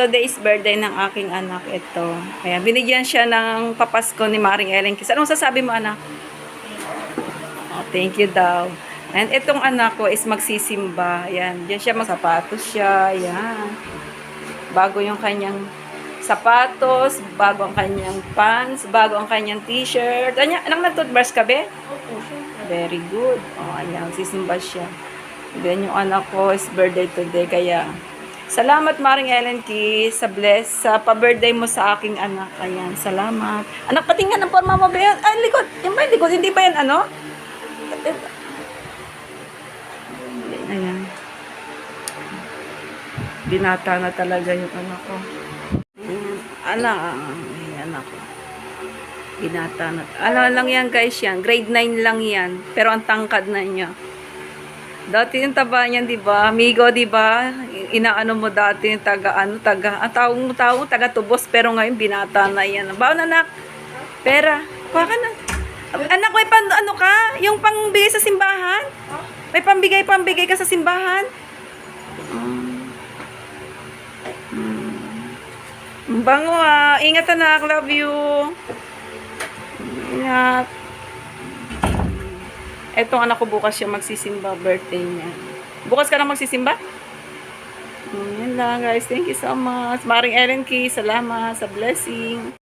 today is birthday ng aking anak. Ito. Kaya binigyan siya ng papasko ni Maring Ellen Kiss. Anong sasabi mo, anak? Oh, thank you daw. And itong anak ko is magsisimba. Ayan. Diyan siya magsapatos siya. Ayan. Bago yung kanyang sapatos, bago ang kanyang pants, bago ang kanyang t-shirt. Anya, anak nag-toothbrush ka, be? Very good. Oh, ayan. Sisimba siya. Then yung anak ko is birthday today. Kaya, salamat Maring Ellen Kiss sa bless, sa pa-birthday mo sa aking anak. Ayan, salamat. Anak, patingin ng forma mo ba yan? Ay, likod. Yan ba likod? Hindi ba yan ano? Ayan. Binata na talaga yung anak ko. Anak, ayan anak ko. Binata na. Ano lang yan guys yan? Grade 9 lang yan. Pero ang tangkad na niya. Dati yung taba niyan, di ba? Amigo, di ba? Inaano mo dati yung taga, ano, taga, ang tawag mo, tawag taga tubos, pero ngayon binata na yan. Baon anak, pera, kuha ka na. Anak, may pan, ano ka? Yung pangbigay sa simbahan? May pambigay, pambigay ka sa simbahan? Mm. Bango ah. Ingat anak, love you. Ingat. Etong anak ko bukas siya magsisimba, birthday niya. Bukas ka na magsisimba? Mm, Yan lang guys. Thank you so much. Maring Ellen Key, salamat sa blessing.